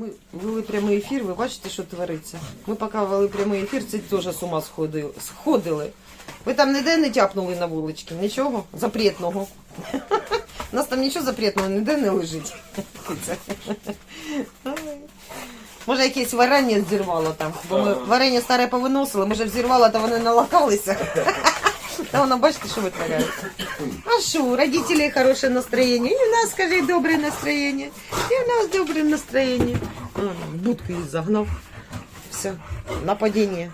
Ми вели прямий ефір, ви бачите, що твориться. Ми поки вели прямий ефір, це теж з ума сходили. сходили. Ви там ніде не тяпнули на вулички, нічого запретного. У нас там нічого запретного ніде не лежить. Може, якесь варення зірвало там, бо ми варення старе повиносили, може взірвало, то вони налакалися. Та воно бачите, що витворяється. А що, у родителей хорошее настроение. И у нас, скажи, доброе настроение. И у нас доброе настроение. А, Будку її загнав. Все, нападение.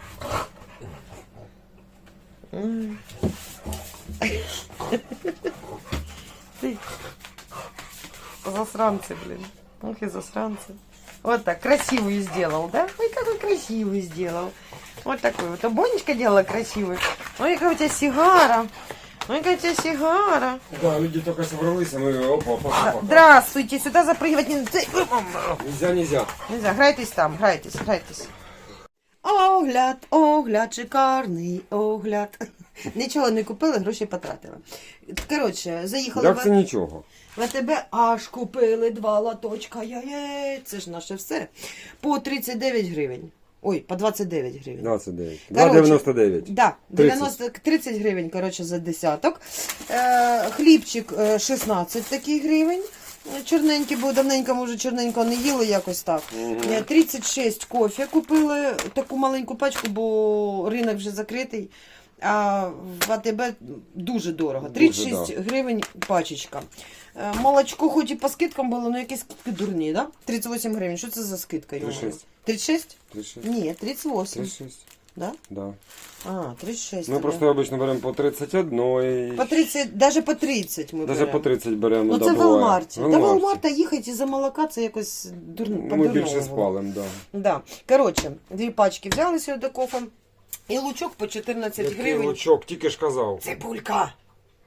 Ты. Засранцы, блин. Ох и засранцы. Вот так, красивую сделал, да? Ой, какой красивый сделал. Вот такой вот. А Бонечка делала красивый. Ой, какая у тебя сигара. Ой, какая сигара. Да, люди только собрались, а мы опа, опа, опа. Здравствуйте, сюда запрыгивать не Нельзя, нельзя. Нельзя, грайтесь там, грайтесь, грайтесь. Огляд, огляд, шикарний огляд. Нічого не купили, гроші потратили. Коротше, заїхали Як в, нічого? в АТБ, аж купили два лоточка яєць. Це ж наше все. По 39 гривень. Ой, по 29 гривень. 29. Короче, 2,99. Да, 30. 90, 30 гривень, коротше, за десяток. Е, хлібчик е, 16 таких гривень. Е, Чорненький, бо давненько, може, чорненько не їли якось так. Е, 36 кофе купили, таку маленьку пачку, бо ринок вже закритий. А в АТБ дуже дорого. Дуже, да. гривень пачечка. Е, Молочко хоч і по скидкам було, але якісь скидки дурні, да? 38 гривень. Що це за скидка? йому? 36. 36? 36. Ні, 38. 36. Да? Да. А, 36. Ми просто обично беремо по 31 і По 30, даже по 30 ми навіть беремо. по 30 беремо. Ну да, це в буває. Та в Walmart. Walmart їхати за молока це якось дурно. Ну, Ми більше спалимо, да. Да. Коротше, дві пачки взяли сюди кофе. І лучок по 14 Який гривень. лучок, тільки ж казав. Цибулька.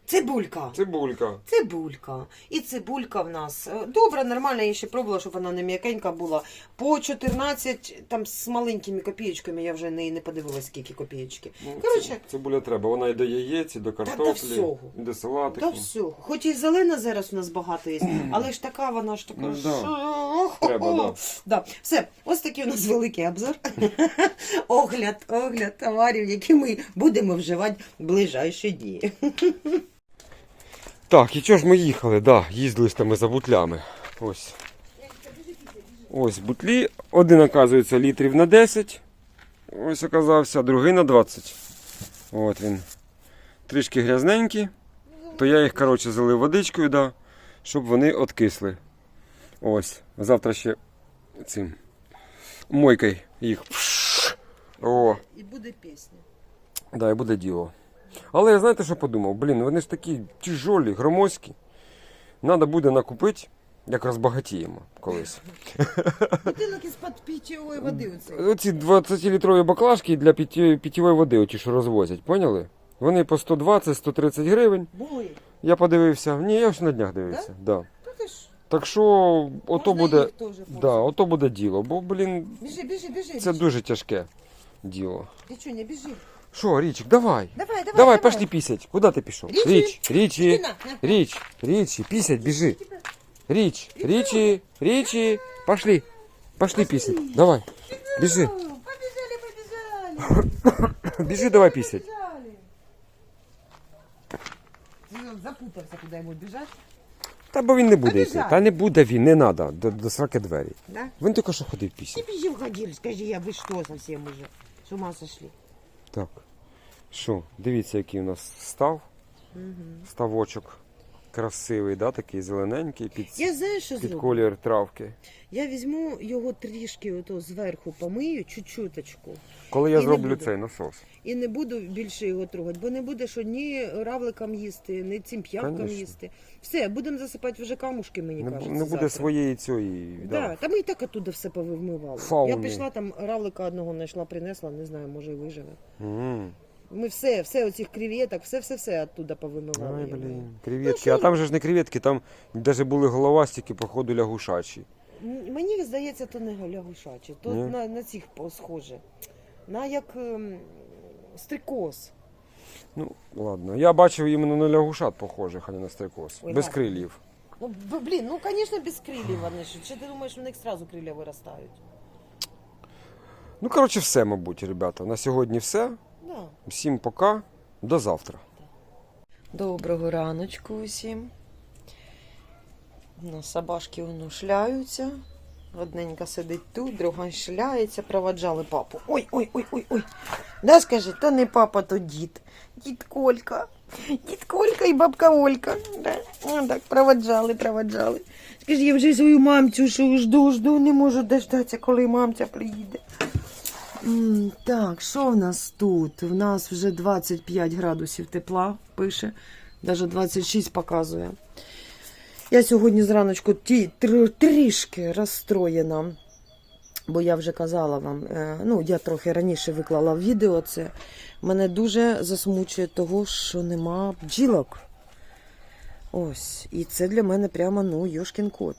Цибулька. Цибулька. Цибулька. І цибулька в нас е, добра, нормальна, я ще пробувала, щоб вона не м'якенька була. По 14, там з маленькими копієчками, я вже не, не подивилась, скільки копієчки. Ну, Коротше, ци- Цибуля треба. Вона і до яєць, і до картоплі, всього. і до салатику. Та все. Хоч і зелена зараз у нас багато є, але ж така вона ж така. Ну, да. Треба, да. Да. Все, ось такий у нас великий обзор. огляд, огляд товарів, які ми будемо вживати в ближайші дні. Так, і чого ж ми їхали? Да, їздили ж там за бутлями. Ось. Ось бутлі. Один, оказується, літрів на 10. Ось оказався, другий на 20. От він. Трішки грязненькі. То я їх, коротше, залив водичкою, да, щоб вони откисли. Ось. Завтра ще цим мойкою їх. О, І буде пісня. Да, і буде діло. Але я знаєте, що подумав? Блін, вони ж такі тяжолі, громоздкі. Надо буде накупити, як розбагатіємо колись. Бутилок із-під питьової води оце. Оці 20-літрові баклажки для питьової води, оті, що розвозять, поняли? Вони по 120-130 гривень. Були. Я подивився. Ні, я ж на днях дивився. Да? Та ти ж. Так що ото можна буде. їх теж Да, ото буде діло. Бо, блін, Біжи, біжи, біжи. це дуже тяжке діло. Ти що, не біжи. Що, Річик, давай. Давай, давай, Давай, пошли писать. Куда ты пішов? Річі. Річ, Річі, Іди на, на. Річ, Річі, писать, біжи. Річ, Річі, Річі, пошли. Пошли писать. Давай, біжи. Побежали, побежали. Біжи, давай писать. Побежали. Він запутався, куди йому біжати. Та бо він не буде йти. Побіжав. Та не буде він, не треба. До, до сраки двері. Да? Він тільки що ходив пісять. Ты бежи уходили, скажи, я вы что совсем уже? С ума сошли? Так. Що, дивіться, який у нас став. Ставочок. Красивий, да, такий зелененький, під, Я знаю, що під зроблю? колір травки. Я візьму його трішки ото зверху помию, чуть-чуточку. Коли я І не зроблю буду. цей насос. І не буду більше його трогати, бо не буде що ні равликам їсти, ні цим п'явкам Конечно. їсти. Все, будемо засипати вже камушки, мені Не, бу- кажеться. не буде завтра. своєї цієї. Да. Та ми і так оттуда все повимивали. Фауни. Я пішла там равлика одного знайшла, принесла, не знаю, може і виживе. М. Ми все, все оцих креветок, все-все-все оттуда повимивали. Ай, блін, Ну, креветки. що а там же ж не креветки, там навіть були головастики, походу, лягушачі. М, Мені здається, то не лягушачі, то Ні? на, на цих по- схоже. На як ем, стрикоз. Ну, ладно. Я бачив іменно на лягушат похожих, а не на стрекоз. Ой, Без ладно. крилів. Ну, б- блін, ну, звісно, без крилів вони ж. Чи ти думаєш, в них одразу крилля виростають? Ну, коротше, все, мабуть, ребята. На сьогодні все. Да. Всім пока. До завтра. Доброго раночку усім. Ну, собашки воно шляються. Одненька сидить тут, друга шляється, проводжали папу. Ой, ой, ой, ой, ой. Да, скажи, то не папа, то дід. Дід Колька. Дід Колька і бабка Олька. Да. Ну, так, проводжали, проводжали. Скажи, я вже свою мамцю що жду, жду, не можу дождатися, коли мамця приїде. Так, що в нас тут? В нас вже 25 градусів тепла пише, навіть 26 показує. Я сьогодні зраночку ті, тр, трішки розстроєна, бо я вже казала вам, е, ну, я трохи раніше виклала відео це. Мене дуже засмучує того, що нема бджілок. Ось. І це для мене прямо ну, йошкін кот,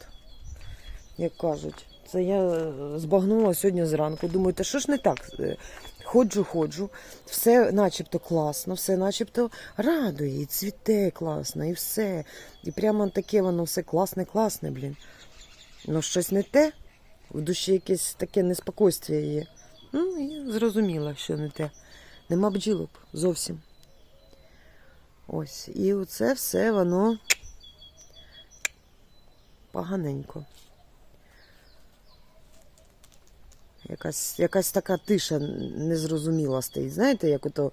як кажуть. Це я е, збагнула сьогодні зранку. Думаю, та що ж не так? Е, Ходжу, ходжу, все начебто класно, все начебто радує, і цвіте класно, і все. І прямо таке воно все класне, класне, блін. Ну щось не те, в душі якесь таке неспокойствие є. Ну, і зрозуміла, що не те. Нема бджілок зовсім. Ось. І оце все воно поганенько. Якась, якась така тиша незрозуміла стоїть. Знаєте, як ото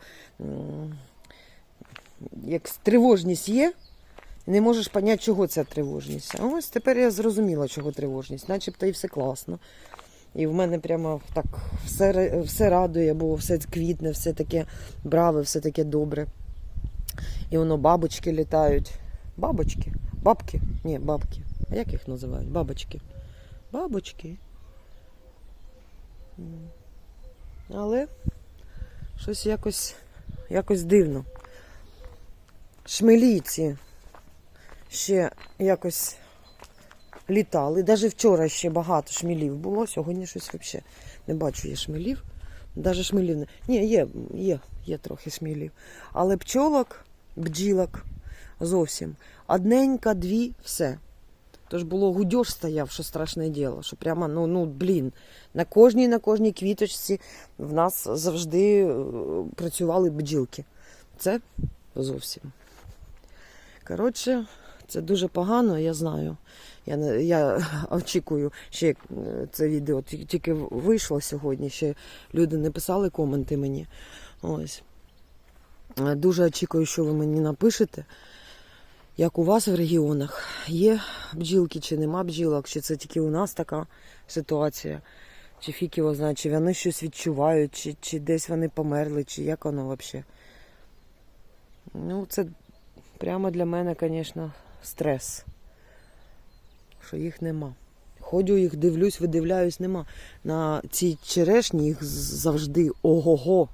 як тривожність є, не можеш поняти, чого ця тривожність. А ось тепер я зрозуміла, чого тривожність. Начебто і все класно. І в мене прямо так все, все радує, бо все квітне, все таке браве, все таке добре. І воно бабочки літають. Бабочки? Бабки? Ні, бабки. А як їх називають? Бабочки. Бабочки. Але щось якось, якось дивно. Шмелійці ще якось літали. Навіть вчора ще багато шмелів було, сьогодні щось взагалі не бачу я шмелів. Навіть шмелів не. Ні, є, є, є трохи шмелів. Але пчолок, бджілок зовсім. Одненька, дві, все. Тож було гудьош стояв, що страшне діло, що прямо, ну, ну, блін, на кожній, на кожній квіточці в нас завжди е, працювали бджілки. Це зовсім. Коротше, це дуже погано, я знаю. Я, я очікую, ще е, це відео тільки вийшло сьогодні, ще люди не писали коменти мені. Ось. Е, Дуже очікую, що ви мені напишете. Як у вас в регіонах є бджілки чи нема бджілок, чи це тільки у нас така ситуація, чи фік його знає, чи вони щось відчувають, чи, чи десь вони померли, чи як воно взагалі. Ну, це прямо для мене, звісно, стрес, що їх нема. Ходю їх, дивлюсь, видивляюсь, нема. На цій черешні їх завжди ого-го.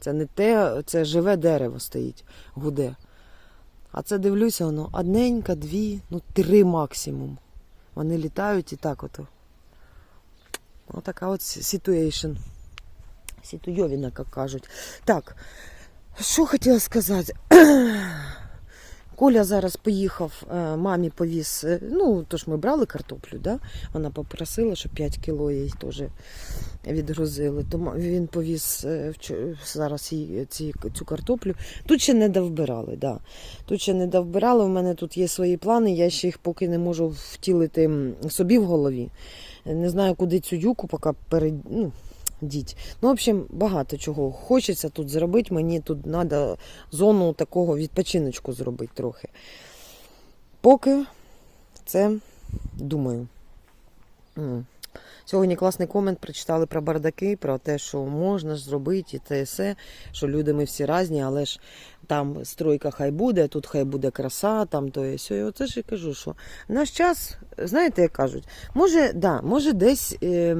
Це не те, це живе дерево стоїть, гуде. А це дивлюся, воно одненька, дві, ну три максимум. Вони літають і так ото. Отака от ситуейшн. Ситуйовіна, як кажуть. Так, що хотіла сказати? Коля зараз поїхав, е, мамі повіз. е, Ну, тож ми брали картоплю, да? вона попросила, щоб 5 кіло їй теж відгрузили. То ма- він повіз е, зараз ці, цю картоплю. Тут ще не довбирали, да. Тут ще не довбирали. У мене тут є свої плани, я ще їх поки не можу втілити собі в голові. Не знаю, куди цю юку поки перед. Ну, діть. Ну, в общем, багато чого хочеться тут зробити. Мені тут треба зону такого відпочиночку зробити трохи. Поки це думаю. Сьогодні класний комент прочитали про бардаки, про те, що можна ж зробити, і те, і все, що люди ми всі різні, але ж там стройка хай буде, тут хай буде краса, там то і. І оце ж і кажу, що наш час, знаєте, як кажуть, може, да, може десь. Е,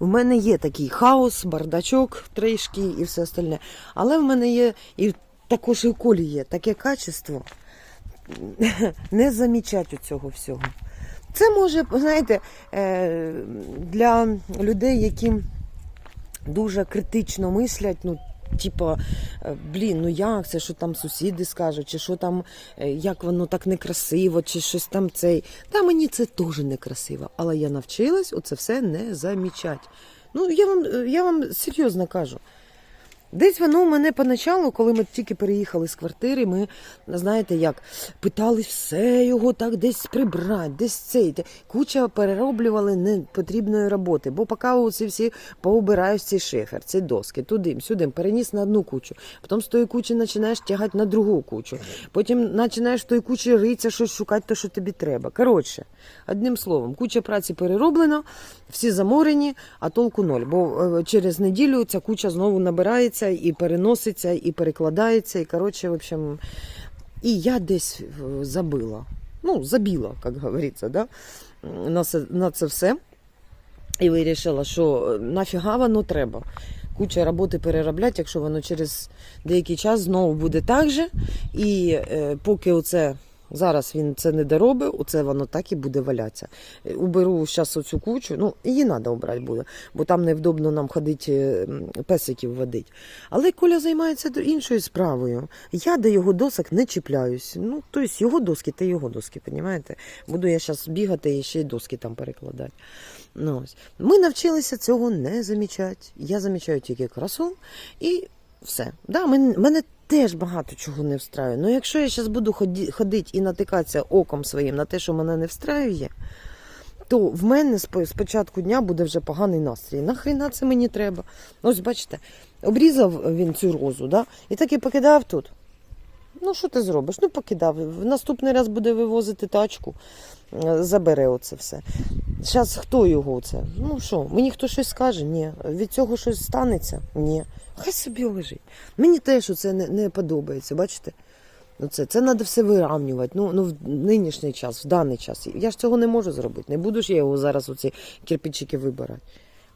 в мене є такий хаос, бардачок трішки і все остальне. Але в мене є і також і в колі є таке качество не замічати цього всього. Це може, знаєте, е, для людей, які дуже критично мислять, ну, Типа, е, блін, ну як це, що там сусіди скажуть, чи що там, е, як воно так некрасиво, чи щось там цей. Та мені це теж некрасиво. Але я навчилась оце все не замічати. Ну, я вам, е, я вам серйозно кажу. Десь воно у мене поначалу, коли ми тільки переїхали з квартири, ми, знаєте, як питали все його так десь прибрати, десь цей. Куча перероблювали непотрібної роботи, бо поки оці всі поубирають ці шифер, ці доски, туди, сюди, переніс на одну кучу. Потім з тої кучі починаєш тягати на другу кучу. Потім починаєш в тої кучі ритися, щось шукати, те, що тобі треба. Коротше, одним словом, куча праці перероблена, всі заморені, а толку ноль. Бо е, через неділю ця куча знову набирається і переноситься, і перекладається. І коротше, в общем, і я десь е, забила. Ну, забила, як говориться, да? на, це, на це все. І вирішила, що е, нафіга воно треба. Куча роботи переробляти, якщо воно через деякий час знову буде так же. І е, поки оце зараз він це не доробив, оце воно так і буде валятися. Е, Уберу зараз оцю кучу, ну її треба обрати буде, бо там невдобно нам ходити е, песиків водить. Але Коля займається іншою справою. Я до його досок не чіпляюсь. Ну, тобто його доски, та його доски, розумієте? Буду я зараз бігати і ще й доски там перекладати. Ну, ось. Ми навчилися цього не замічати. Я замічаю тільки красу і все. Да, мен- мене теж багато чого не встраює. Ну якщо я зараз буду ходити і натикатися оком своїм на те, що мене не встраює, то в мене з початку дня буде вже поганий настрій. Нахріна це мені треба? Ось бачите, обрізав він цю розу, да? і так і покидав тут. Ну, що ти зробиш? Ну, покидав. В наступний раз буде вивозити тачку, е, забере оце все. Зараз хто його це? Ну що, мені хто щось скаже? Ні. Від цього щось станеться? Ні. Хай собі лежить. Мені теж це не, не подобається, бачите? Ну це, це треба все виравнювати. Ну, ну, в нинішній час, в даний час. Я ж цього не можу зробити. Не буду ж я його зараз оці кирпичики вибирати.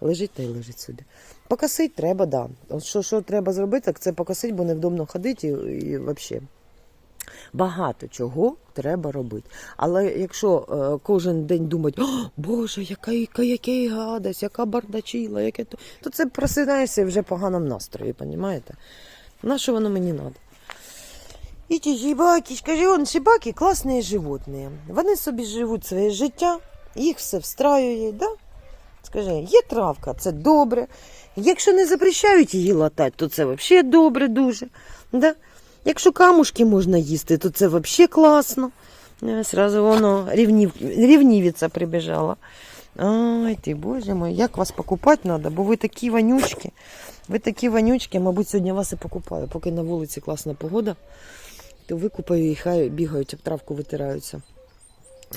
Лежить та й лежить сюди. Покосить треба, так. Да. Що, що треба зробити, так це покосить, бо невдобно ходити і, і взагалі. Багато чого треба робити. Але якщо е, кожен день думати, О, Боже, яка, яка, яка гадость, яка бардачіла, яке то, то це просинаєшся вже поганому настрої, розумієте? На що воно мені треба? І ті собаки, скажи, он собаки класні животні. Вони собі живуть своє життя, їх все встраює, да? Скажи, є травка, це добре. Якщо не запрещають її латати, то це взагалі добре дуже. Да? Якщо камушки можна їсти, то це взагалі класно. Е, Сразу воно рівнів, рівнівиця прибіжала. Ай ти, боже мой, як вас покупати треба, бо ви такі вонючки. Ви такі вонючки, мабуть, сьогодні вас і покупаю. Поки на вулиці класна погода, то викупаю і хай бігають, травку витираються.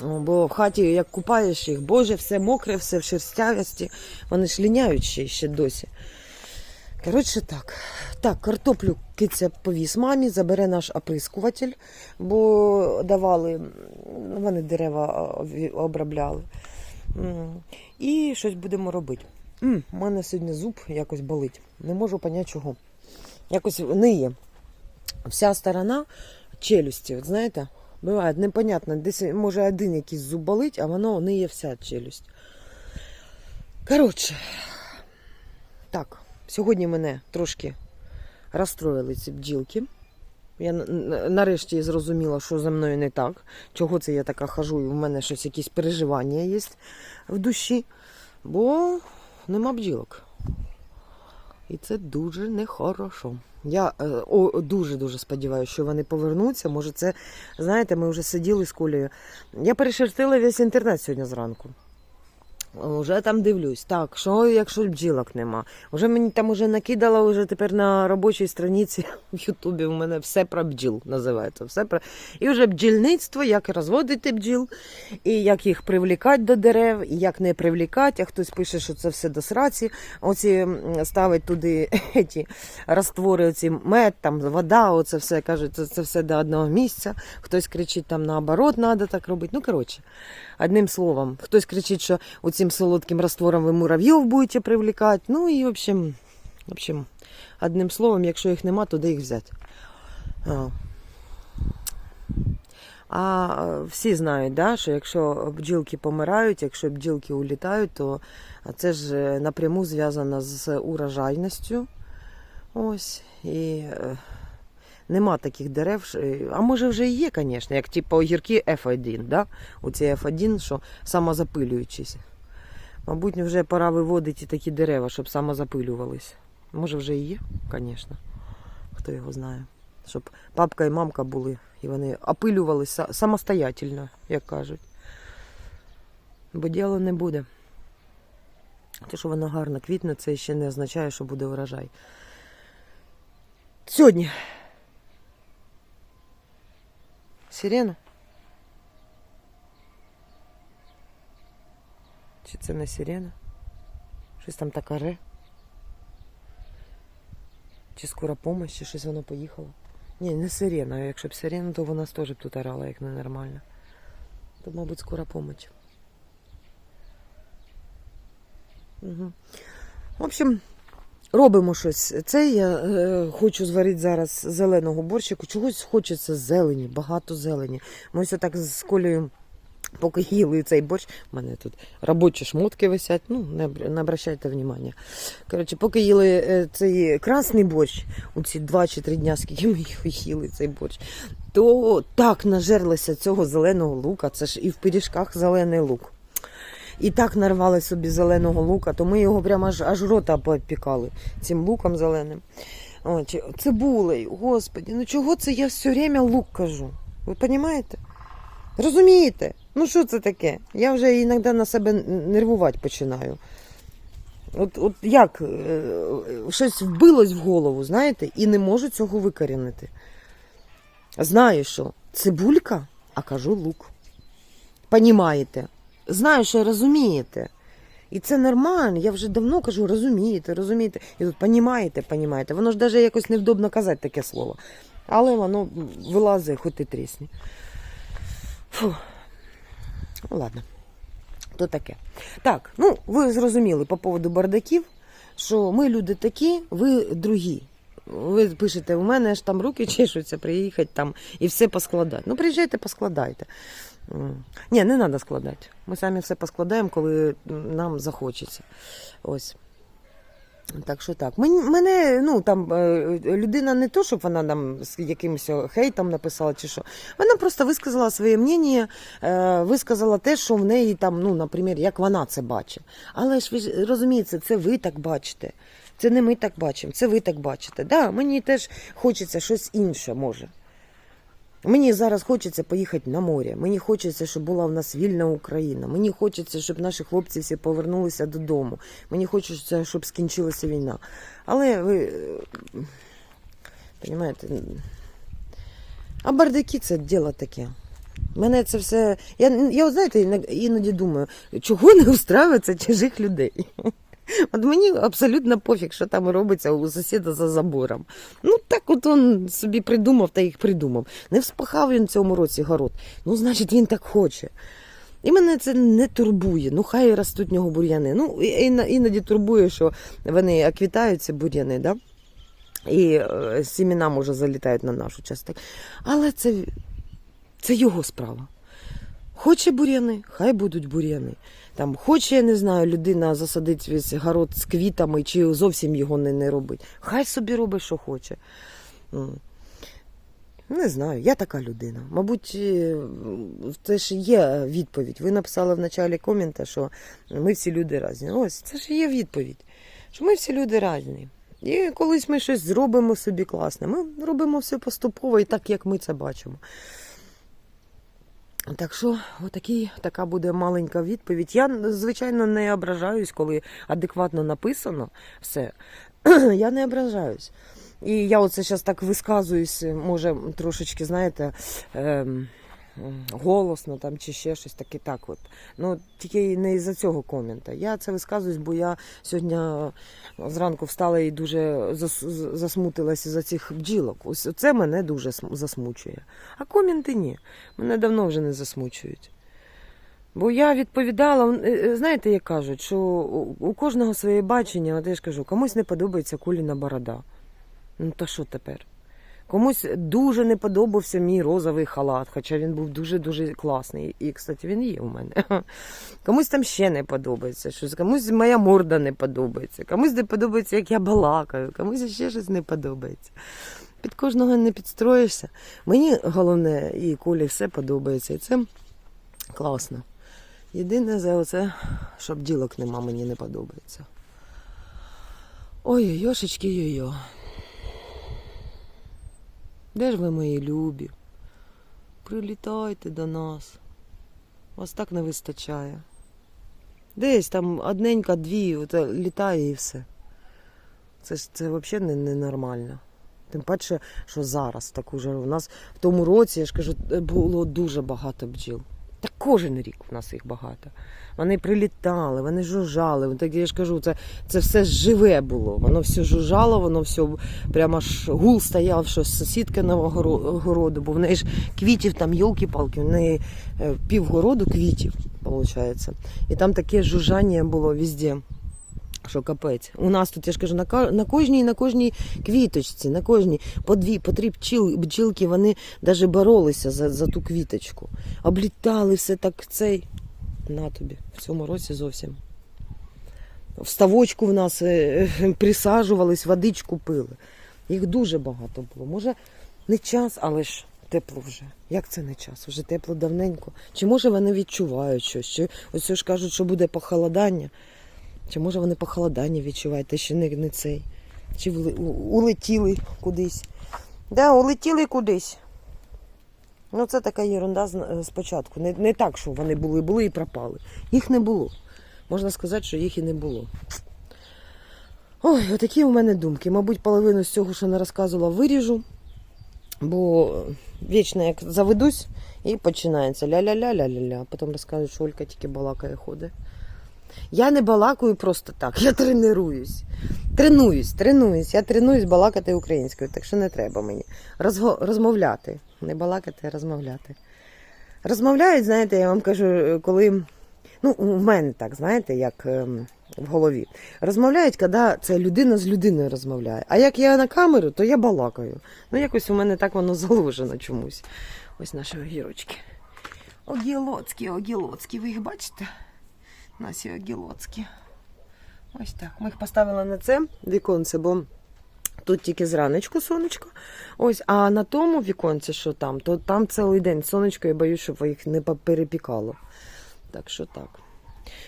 Бо в хаті, як купаєш їх, боже, все мокре, все в шерстявості. Вони ж ліняють ще, ще досі. Коротше, так. Так, картоплю киця повіз мамі, забере наш оприскуватель, бо давали, вони дерева обробляли. І щось будемо робити. У мене сьогодні зуб якось болить. Не можу поняти чого. Якось ниє. Вся сторона челюсті, от знаєте, буває непонятно, десь може один якийсь зуб болить, а воно ниє вся челюсть. Коротше, так, сьогодні мене трошки розстроїли ці бджілки. Я нарешті зрозуміла, що зі мною не так. Чого це я така хожу, і в мене щось якісь переживання є в душі, бо нема бджілок. І це дуже нехорошо. Я дуже-дуже сподіваюся, що вони повернуться. Може, це, знаєте, ми вже сиділи з Колею. Я перешертила весь інтернет сьогодні зранку. Уже там дивлюсь. Так, що якщо бджілок нема? Уже мені там уже накидала уже тепер на робочій страниці в Ютубі. У мене все про бджіл називається. Все про... І вже бджільництво, як розводити бджіл, і як їх привлікати до дерев, і як не привлікати. А хтось пише, що це все до сраці. Оці ставить туди ті раствори, оці мед, там вода, оце все кажуть, це, це все до одного місця. Хтось кричить, там наоборот, треба так робити. Ну, коротше. Одним словом, хтось кричить, що цим солодким раствором ви муравйов будете привлекати. Ну і в общем, в общем, одним словом, якщо їх нема, то де їх взяти? А, а е, всі знають, да, що якщо бджілки помирають, якщо бджілки улітають, то це ж е, напряму зв'язано з урожайністю. Ось. І е, нема таких дерев. е, А може вже і є, звісно, як типу огірки F1, да? Оці F1, що самозапилюючись. Мабуть, вже пора виводити такі дерева, щоб самозапилювались. Може вже і є, звісно. Хто його знає. Щоб папка і мамка були, і вони опилювалися самостоятельно, як кажуть. Бо діла не буде. Те, що воно гарно квітне, це ще не означає, що буде врожай. Сьогодні. Сирена? Чи це не сирена? Щось там така ре? Чи скора помощь, чи щось воно поїхало? Ні, не сирена. Якщо б сирена, то вона теж б тут орала, як ненормально. То, мабуть, скора помощь. Угу. В общем, робимо щось. Це я е, хочу зварити зараз зеленого борщику. Чогось хочеться зелені, багато зелені. Ми ось так з Колею, поки їли цей борщ, у мене тут робочі шмотки висять, ну, не, не обращайте внимання. Коротше, поки їли е, цей красний борщ, у ці два чи три дня, скільки ми їли, цей борщ, то так нажерлися цього зеленого лука. Це ж і в пиріжках зелений лук. І так нарвали собі зеленого лука, то ми його прямо аж, аж рота поопікали цим луком зеленим. О, чи- цибулею, господі, ну чого це я все время лук кажу? Ви розумієте? Розумієте? Ну що це таке? Я вже іноді на себе нервувати починаю. От, от як е, щось вбилось в голову, знаєте, і не можу цього викорінити. Знаю, що цибулька, а кажу лук. Понімаєте? Знаю, що розумієте. І це нормально. Я вже давно кажу, розумієте, розумієте. І тут понімаєте, понімаєте. Воно ж навіть якось невдобно казати таке слово. Але воно вилазить, хоч і трісні. Фу. Ну, ладно. То таке. Так, ну ви зрозуміли по поводу бардаків, що ми люди такі, ви другі. Ви пишете, у мене ж там руки чешуться, приїхати там і все поскладати. Ну, приїжджайте, поскладайте. Ні, не треба складати. Ми самі все поскладаємо, коли нам захочеться. Ось. Так що так. Мен- Мене, ну там е, людина не то, щоб вона нам з якимось хейтом написала чи що. Вона просто висказала своє мнення, е, висказала те, що в неї там, ну, наприклад, як вона це бачить. Але ж ви розумієте, це ви так бачите. Це не ми так бачимо, це ви так бачите. Да, мені теж хочеться щось інше, може. Мені зараз хочеться поїхати на море. Мені хочеться, щоб була в нас вільна Україна. Мені хочеться, щоб наші хлопці всі повернулися додому. Мені хочеться, щоб скінчилася війна. Але ви розумієте, а бардаки це діло таке. Мене це все. Я, я знаєте, іно- іноді думаю, чого не устраюється чужих людей. От мені абсолютно пофіг, що там робиться у сусіда за забором. Ну так от він собі придумав та їх придумав. Не вспахав він цьому році город. Ну, значить, він так хоче. І мене це не турбує. Ну, хай ростуть нього бур'яни. Ну, іноді турбує, що вони оквітають бур'яни, да? і е, сімена, може, залітають на нашу частину. Але це, це його справа. Хоче бур'яни, хай будуть бур'яни. Там хоче, я не знаю, людина засадить весь город з квітами чи зовсім його не, не робить. Хай собі робить, що хоче. Не знаю, я така людина. Мабуть, е, це ж є відповідь. Ви написали в началі комента, що ми всі люди різні. Ось це ж є відповідь. Що ми всі люди різні. І колись ми щось зробимо собі класне. Ми робимо все поступово і так, як ми це бачимо. Так що, отакі, така буде маленька відповідь. Я, звичайно, не ображаюсь, коли адекватно написано все. Я не ображаюсь. І я оце зараз так висказуюсь, може, трошечки, знаєте, м, голосно там чи ще щось таке так от. Ну, тільки не із-за цього комента. Я це висказуюсь, бо я сьогодні зранку встала і дуже зас- засмутилася за цих бджілок. Ось це мене дуже засмучує. А коменти ні. Мене давно вже не засмучують. Бо я відповідала, е, е, знаєте, як кажуть, що у кожного своє бачення, от я ж кажу, комусь не подобається куліна борода. Ну то що тепер? Комусь дуже не подобався мій розовий халат, хоча він був дуже-дуже класний. І, кстати, він є у мене. Комусь там ще не подобається щось, комусь моя морда не подобається, комусь не подобається, як я балакаю, комусь ще щось не подобається. Під кожного не підстроїшся. Мені головне, і Колі все подобається. І це класно. Єдине за оце, щоб ділок нема, мені не подобається. Ой, йошечки йо-йо. Де ж ви мої любі? Прилітайте до нас. Вас так не вистачає. Десь там одненька, дві, оце літає і все. Це ж це взагалі не, ненормально. Тим паче, що зараз так уже У нас в тому році, я ж кажу, було дуже багато бджіл. Та кожен рік у нас їх багато. Вони прилітали, вони жужжали. Так я ж кажу, це, це все живе було. Воно все жужжало, воно все прямо ж гул стояв, що сусідка на городу, бо в неї ж квітів там, йолки-палки, в неї е, півгороду квітів, виходить. І там таке жужжання було везде. Що капець. У нас тут, я ж кажу, на, кожній, на кожній квіточці, на кожній по дві, по три пчіл, бджілки, вони навіть боролися за, за ту квіточку. Облітали все так цей. На тобі, в цьому році зовсім. В ставочку в нас е, е, присаджувались, водичку пили. Їх дуже багато було. Може, не час, але ж тепло вже. Як це не час? Вже тепло давненько. Чи може вони відчувають щось? Чи ось ж кажуть, що буде похолодання? Чи може вони похолодання відчувають, те ще не, не цей. Чи улетіли кудись. Да, улетіли кудись. Ну, це така ерунда е, спочатку. Не, не так, що вони були, були і пропали. Їх не було. Можна сказати, що їх і не було. Ой, отакі у мене думки. Мабуть, половину з цього, що не розказувала, виріжу. Бо вічно як заведусь і починається ля-ля-ля-ля-ля-ля. Потім розкажуть, що Олька тільки балакає ходить. Я не балакаю просто так, я тренуюсь. Тренуюсь, тренуюсь. Я тренуюсь балакати українською, так що не треба мені. Розго... Розмовляти. Не балакати, а розмовляти. Розмовляють, знаєте, я вам кажу, коли. Ну, у мене так, знаєте, як ем, в голові. Розмовляють, коли це людина з людиною розмовляє. А як я на камеру, то я балакаю. Ну, якось у мене так воно заложено чомусь. Ось наші огірочки. Огілоцькі, огілоцькі, ви їх бачите? Наші огілоцькі. Ось так. Ми їх поставили на це віконце, бо тут тільки зранечку сонечко. Ось, а на тому віконці, що там, то там цілий день сонечко, я боюсь, щоб їх не перепікало. Так що так.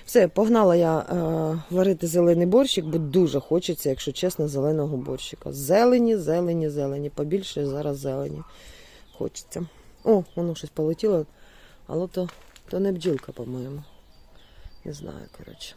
Все, погнала я е, варити зелений борщик, бо дуже хочеться, якщо чесно, зеленого борщика. Зелені, зелені, зелені. Побільше зараз зелені. Хочеться. О, воно щось полетіло, але то, то не бджілка, по-моєму. Не знаю, коротше.